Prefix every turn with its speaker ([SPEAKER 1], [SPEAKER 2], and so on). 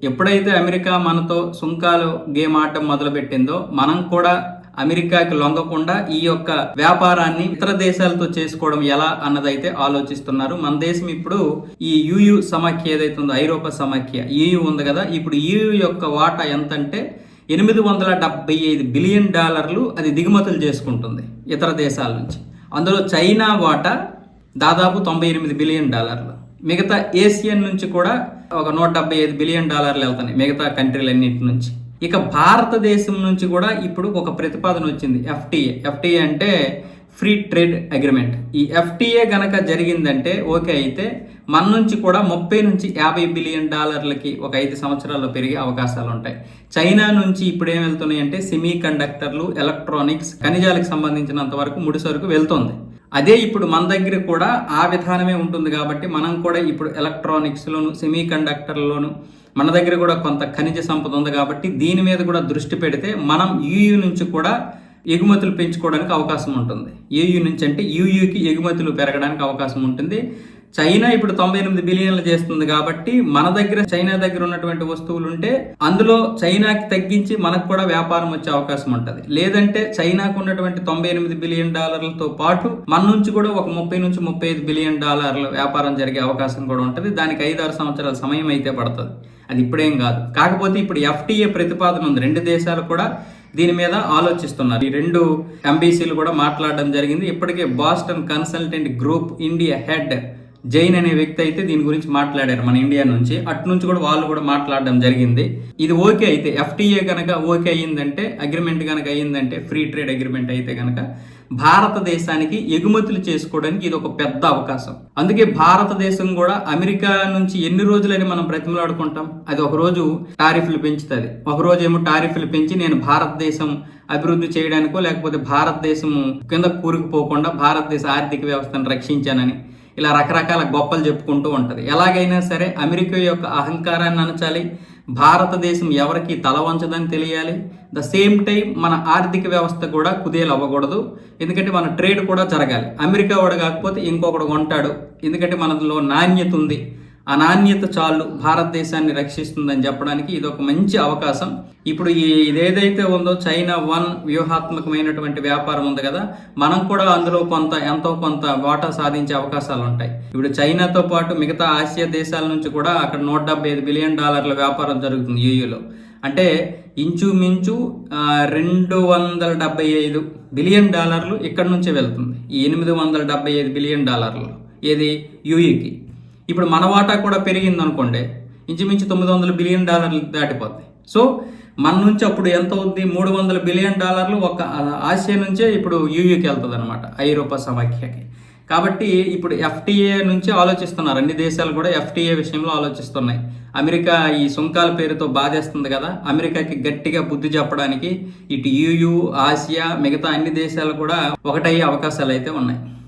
[SPEAKER 1] ఎప్పుడైతే అమెరికా మనతో సుంకాలు గేమ్ ఆడటం మొదలుపెట్టిందో మనం కూడా అమెరికాకి లొంగకుండా ఈ యొక్క వ్యాపారాన్ని ఇతర దేశాలతో చేసుకోవడం ఎలా అన్నదైతే ఆలోచిస్తున్నారు. మన దేశం ఇప్పుడు ఈ యూయూ సమాఖ్య ఏదైతే ఉందో ఐరోపా సమాఖ్య ఈయూ ఉంది కదా ఇప్పుడు ఈయూ యొక్క వాటా ఎంత అంటే ఎనిమిది వందల డెబ్బై ఐదు బిలియన్ డాలర్లు అది దిగుమతులు చేసుకుంటుంది ఇతర దేశాల నుంచి. అందులో చైనా వాటా దాదాపు తొంభై ఎనిమిది బిలియన్ డాలర్లు. మిగతా ఏసియన్ నుంచి కూడా ఒక నూట డెబ్బై ఐదు బిలియన్ డాలర్లు వెళ్తున్నాయి మిగతా కంట్రీలన్నింటి నుంచి. ఇక భారతదేశం నుంచి కూడా ఇప్పుడు ఒక ప్రతిపాదన వచ్చింది ఎఫ్టీఏ. ఎఫ్టీఏ అంటే ఫ్రీ ట్రేడ్ అగ్రిమెంట్ ఈ ఎఫ్టీఏ గనక జరిగిందంటే ఓకే అయితే మన నుంచి కూడా ముప్పై నుంచి యాభై బిలియన్ డాలర్లకి ఒక ఐదు సంవత్సరాల్లో పెరిగే అవకాశాలు ఉంటాయి. చైనా నుంచి ఇప్పుడు ఏం వెళ్తున్నాయి అంటే సెమీ కండక్టర్లు ఎలక్ట్రానిక్స్ ఖనిజాలకు సంబంధించినంత వరకు ముడి సరుకు వెళ్తుంది. అదే ఇప్పుడు మన దగ్గర కూడా ఆ విధానమే ఉంటుంది కాబట్టి మనం కూడా ఇప్పుడు ఎలక్ట్రానిక్స్లోను సెమీ కండక్టర్లోను మన దగ్గర కూడా కొంత ఖనిజ సంపద ఉంది కాబట్టి దీని మీద కూడా దృష్టి పెడితే మనం యూయూ నుంచి కూడా ఎగుమతులు పెంచుకోవడానికి అవకాశం ఉంటుంది. యూయూ నుంచి అంటే యూయూకి ఎగుమతులు పెరగడానికి అవకాశం ఉంటుంది. చైనా ఇప్పుడు తొంభై ఎనిమిది బిలియన్లు చేస్తుంది కాబట్టి మన దగ్గర చైనా దగ్గర ఉన్నటువంటి వస్తువులు ఉంటే అందులో చైనాకి తగ్గించి మనకు కూడా వ్యాపారం వచ్చే అవకాశం ఉంటుంది. లేదంటే చైనాకు ఉన్నటువంటి తొంభై ఎనిమిది బిలియన్ డాలర్లతో పాటు మన నుంచి కూడా ఒక ముప్పై నుంచి ముప్పై ఐదు బిలియన్ డాలర్ల వ్యాపారం జరిగే అవకాశం కూడా ఉంటుంది. దానికి ఐదారు సంవత్సరాల సమయం అయితే పడుతుంది. అది ఇప్పుడేం కాదు. కాకపోతే ఇప్పుడు ఎఫ్టీఏ ప్రతిపాదన ఉంది. రెండు దేశాలు కూడా దీని మీద ఆలోచిస్తున్నారు. ఈ రెండు ఎంబీసీలు కూడా మాట్లాడడం జరిగింది. ఇప్పటికే Boston consultant group India head Jain అనే వ్యక్తి అయితే దీని గురించి మాట్లాడారు మన ఇండియా నుంచి. అటు నుంచి కూడా వాళ్ళు కూడా మాట్లాడడం జరిగింది. ఇది ఓకే అయితే ఎఫ్టీఏ కనుక ఓకే అయ్యిందంటే అగ్రిమెంట్ కనుక అయ్యిందంటే ఫ్రీ ట్రేడ్ అగ్రిమెంట్ అయితే కనుక భారతదేశానికి ఎగుమతులు చేసుకోవడానికి ఇది ఒక పెద్ద అవకాశం. అందుకే భారతదేశం కూడా అమెరికా నుంచి ఎన్ని రోజులని మనం ప్రతిమలాడుకుంటాం అది ఒక రోజు టారిఫ్లు పెంచుతుంది. ఒక రోజు ఏమో టారిఫ్లు పెంచి నేను భారతదేశం అభివృద్ధి చేయడానికో లేకపోతే భారతదేశం కింద కూరుకుపోకుండా భారతదేశ ఆర్థిక వ్యవస్థను రక్షించానని ఇలా రకరకాల గొప్పలు చెప్పుకుంటూ ఉంటుంది. ఎలాగైనా సరే అమెరికా యొక్క అహంకారాన్ని అనచాలి భారతదేశం ఎవరికి తల వంచదని తెలియాలి. ద సేమ్ టైం మన ఆర్థిక వ్యవస్థ కూడా కుదేలు అవ్వకూడదు ఎందుకంటే మన ట్రేడ్ కూడా జరగాలి. అమెరికా వాడు కాకపోతే ఇంకొకడు కొంటాడు. ఎందుకంటే మనలో నాణ్యత ఉంది. ఆ నాణ్యత చాలు భారతదేశాన్ని రక్షిస్తుందని చెప్పడానికి ఇది ఒక మంచి అవకాశం. ఇప్పుడు ఈ ఇదేదైతే ఉందో చైనా వన్ వ్యూహాత్మకమైనటువంటి వ్యాపారం ఉంది కదా మనం కూడా అందులో కొంత ఎంతో కొంత వాటా సాధించే అవకాశాలు ఉంటాయి. ఇప్పుడు చైనాతో పాటు మిగతా ఆసియా దేశాల నుంచి కూడా అక్కడ నూట డెబ్బై ఐదు బిలియన్ డాలర్ల వ్యాపారం జరుగుతుంది యూయూలో అంటే ఇంచుమించు రెండు వందల డెబ్బై ఐదు బిలియన్ డాలర్లు ఇక్కడ నుంచే వెళ్తుంది. ఈ ఎనిమిది వందల డెబ్బై ఐదు బిలియన్ డాలర్లు. ఏది? యూఈకి ఇప్పుడు మన వాటా కూడా పెరిగింది అనుకోండి ఇంచుమించు తొమ్మిది వందల బిలియన్ డాలర్లు దాటిపోద్ది. సో మన నుంచి అప్పుడు ఎంత అవుద్ది? మూడు వందల బిలియన్ డాలర్లు ఒక ఆసియా నుంచే ఇప్పుడు యూయూకి వెళ్తుంది అనమాట ఐరోపా సమాఖ్యకి. కాబట్టి ఇప్పుడు ఎఫ్టీఏ నుంచి ఆలోచిస్తున్నారు అన్ని దేశాలు కూడా ఎఫ్టీఏ విషయంలో ఆలోచిస్తున్నాయి. అమెరికా ఈ సుంకాల పేరుతో బాధేస్తుంది కదా అమెరికాకి గట్టిగా బుద్ధి చెప్పడానికి ఇటు యూయు ఆసియా మిగతా అన్ని దేశాలు కూడా ఒకటయ్యే అవకాశాలు అయితే ఉన్నాయి.